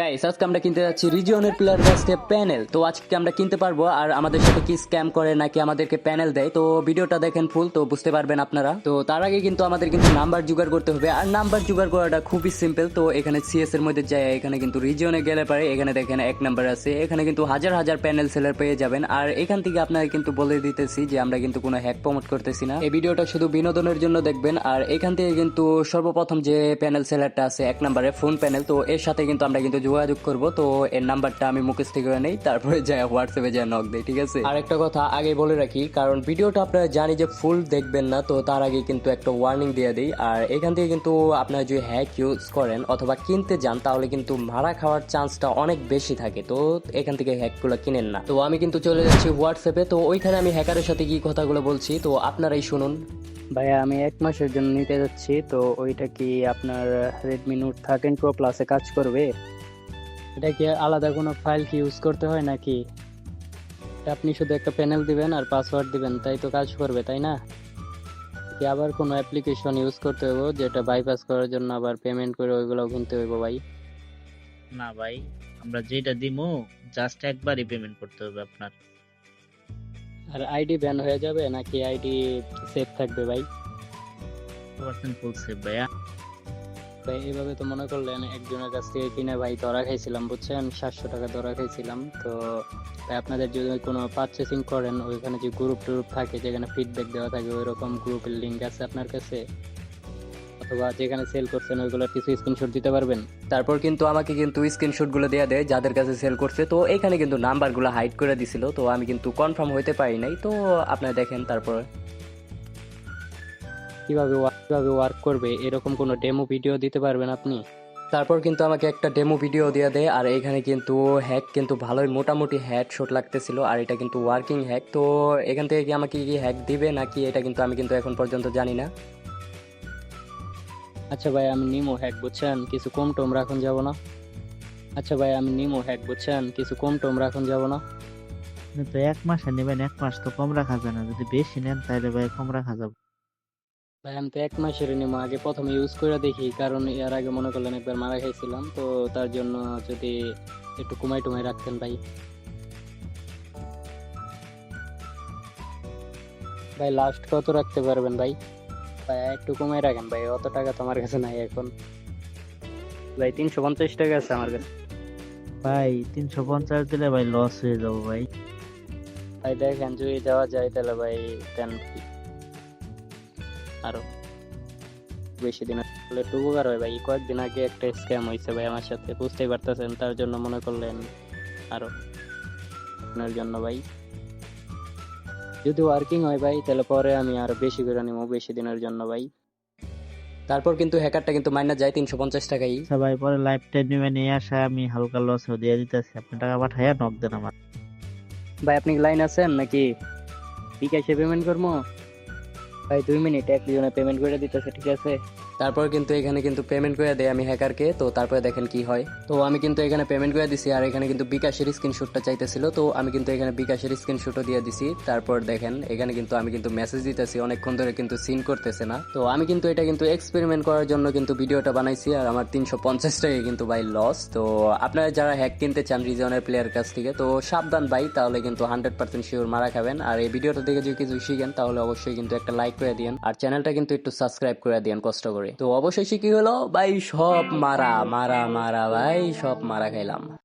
Guys আজকে আমরা কিনতে যাচ্ছি রিজিয়নের প্লেয়ার কাছ প্যানেল তো আজকে আমরা কিনতে পারব আর আমাদের সাথে কি স্ক্যাম করে নাকি আমাদেরকে প্যানেল দেয়। তো ভিডিওটা দেখেন ফুল তো বুঝতে পারবেন আপনারা। তো তার আগে কিন্তু আমাদের কিন্তু নাম্বার জোগাড় করতে হবে। আর নাম্বার জোগাড় করাটা খুবই সিম্পল তো এখানে সিএস এর মধ্যে যায়, এখানে কিন্তু রিজিয়নে গেলে পারে। এখানে দেখেন এক নাম্বার আছে। এখানে কিন্তু হাজার হাজার প্যানেল সেলার পেয়ে যাবেন। আর এখান থেকে আপনারা কিন্তু বলে দিতেছি যে আমরা কিন্তু কোনো হ্যাক প্রমোট করতেছি না। এই ভিডিওটা শুধু বিনোদনের জন্য দেখবেন। আর এখান থেকে কিন্তু সর্বপ্রথম যে প্যানেল সেলারটা আছে, এক নাম্বারে ফোন প্যানেল তো এর সাথে কিন্তু আমরা কিন্তু যোগাযোগ করব তো এর নাম্বারটা আমি মুকেশ থেকে নেই তারপরে যাই হোয়াটসঅ্যাপে যাই নক দেই ঠিক আছে? আর একটা কথা আগে বলে রাখি কারণ ভিডিওটা আপনারা জানি যে ফুল দেখবেন না তো তার আগে কিন্তু একটা ওয়ার্নিং দিয়ে দিই। আর এখান থেকে কিন্তু আপনারা যদি হ্যাক ইউজ করেন অথবা কিনতে যান তাহলে কিন্তু মারা খাওয়ার চান্সটা অনেক বেশি থাকে তো এখান থেকে হ্যাকগুলো কিনেন না। তো আমি কিন্তু চলে যাচ্ছি হোয়াটসঅ্যাপে তো ওইখানে আমি হ্যাকারের সাথে কি কথাগুলো বলছি তো আপনারাই শুনুন। ভাইয়া আমি এক মাসের জন্য নিতে যাচ্ছি তো ওইটা কি আপনার রেডমি নোট থার্টিন প্রো প্লাসে কাজ করবে? এটা কি আলাদা কোনো ফাইল কি ইউজ করতে হয় নাকি? এটা আপনি শুধু একটা প্যানেল দিবেন আর পাসওয়ার্ড দিবেন তাই তো কাজ করবে তাই না? কি আবার কোনো অ্যাপ্লিকেশন ইউজ করতে হইব যেটা বাইপাস করার জন্য আবার পেমেন্ট করে ওইগুলো কিনতে হইব ভাই। না ভাই আমরা যেটা দিমু জাস্ট একবারই পেমেন্ট করতে হবে আপনার। আর আইডি ব্যান হয়ে যাবে নাকি আইডি সেফ থাকবে ভাই? পার্সেন্ট ফুল সেভ ভাইয়া। ভাই এইভাবে তো মনে করলেন একজনের কাছ থেকে কিনে ভাই ধরা খাইছিলাম, বুঝছেন? সাতশো টাকা ধরা খাইছিলাম। তো তাই আপনাদের যদি কোনো পারচেসিং করেন, ওইখানে যে গ্রুপ টুরুপ থাকে, যেখানে ফিডব্যাক দেওয়া থাকে ওই রকম গ্রুপের লিঙ্ক আছে আপনার কাছে? অথবা যেখানে সেল করছেন, ওইগুলোর কিছু স্ক্রিনশট দিতে পারবেন? তারপর কিন্তু আমাকে কিন্তু স্ক্রিনশটগুলো দেওয়া দেয়, যাদের কাছে সেল করছে। তো এখানে কিন্তু নাম্বারগুলো হাইড করে দিছিল, তো আমি কিন্তু কনফার্ম হইতে পারি নাই। তো আপনারা দেখেন তারপর কীভাবে কীভাবে ওয়ার্ক করবে, এরকম কোনো ডেমো ভিডিও দিতে পারবেন আপনি? তারপর কিন্তু আমাকে একটা ডেমো ভিডিও দিয়ে দেয় আর এখানে কিন্তু হ্যাক কিন্তু ভালোই মোটামুটি হ্যাক শট লাগতেছিল, আর এটা কিন্তু ওয়ার্কিং হ্যাক তো এখান থেকে কি আমাকে কি হ্যাক দিবে নাকি এটা কিন্তু আমি কিন্তু এখন পর্যন্ত জানি না। আচ্ছা ভাই, আমি নিমো হ্যাক বুঝছেন? কিছু কম টম রাখুন, যাব না। আচ্ছা ভাই, আমি নিমো হ্যাক বুঝছেন? কিছু কম টম রাখুন, যাব না। তো এক মাসে নেবেন, এক মাস তো কম রাখা যায় না। যদি বেশি নেন, তাহলে ভাই কম রাখা যাবে। ভাই আমি তো এক মাসের নিমো আগে প্রথমে ইউজ করে দেখি কারণ এর আগে মনে করলেন একবার মারা খাইছিলাম তো তার জন্য যদি একটু কমাই টুমাই রাখতেন ভাই। ভাই লাস্ট কত রাখতে পারবেন ভাই? ভাই একটু কমাই রাখেন ভাই অত টাকা তো আমার কাছে নাই এখন। ভাই তিনশো পঞ্চাশ টাকা আছে আমার কাছে। ভাই তিনশো পঞ্চাশ দিলে ভাই লস হয়ে যাব ভাই। ভাই দেখেন যদি যাওয়া যায় তাহলে ভাই দেন। আরও বেশি দিন আসলে একটু উপকার হয় ভাই। কয়েকদিন আগে একটা স্ক্যাম হয়েছে ভাই আমার সাথে বুঝতেই পারতেছেন তার জন্য মনে করলেন আরও আপনার জন্য ভাই। যদি ওয়ার্কিং হয় ভাই তাহলে পরে আমি আরও বেশি করে নিবো বেশি দিনের জন্য ভাই। তারপর কিন্তু হ্যাকারটা কিন্তু মাইনাস যায় তিনশো পঞ্চাশ টাকাই। আচ্ছা ভাই পরে লাইফ টাইম নিবে নিয়ে আসা আমি হালকা লস দিয়ে দিতেছি। আপনি টাকা পাঠাইয়া নক দেন আমার। ভাই আপনি লাইন আছেন নাকি? বিকাশে পেমেন্ট করব? ভাই দুই মিনিট একজনে পেমেন্ট করে দিতেছে ঠিক আছে? তারপর কিন্তু এখানে কিন্তু পেমেন্ট করে দেয় আমি হ্যাকারকে তো তারপরে দেখেন কি হয়। তো আমি কিন্তু এখানে পেমেন্ট করে দিছি আর এখানে কিন্তু বিকাশের স্ক্রিনশটটা চাইতেছিল, তো আমি কিন্তু এখানে বিকাশের স্ক্রিনশটও দিয়ে দিছি। তারপর দেখেন, এখানে কিন্তু আমি কিন্তু মেসেজ দিতেছি, অনেকক্ষণ ধরে কিন্তু সিন করতেছে না। তো আমি কিন্তু এটা কিন্তু এক্সপেরিমেন্ট করার জন্য কিন্তু ভিডিওটা বানাইছি আর আমার তিনশো পঞ্চাশ টাকা কিন্তু ভাই লস তো আপনারা যারা হ্যাক কিনতে চান রিজনের প্লেয়ার কাছ থেকে, তো সাবধান ভাই, তাহলে কিন্তু হান্ড্রেড পার্সেন্ট শিওর মারা খাবেন। আর এই ভিডিওটা দেখে যদি কিছু শিখেন, তাহলে অবশ্যই কিন্তু একটা লাইক করে দিন আর চ্যানেলটা কিন্তু একটু সাবস্ক্রাইব করে দিন কষ্ট করে। তো অবশেষে কি হলো? ভাই সব মারা মারা মারা ভাই সব মারা খাইলাম।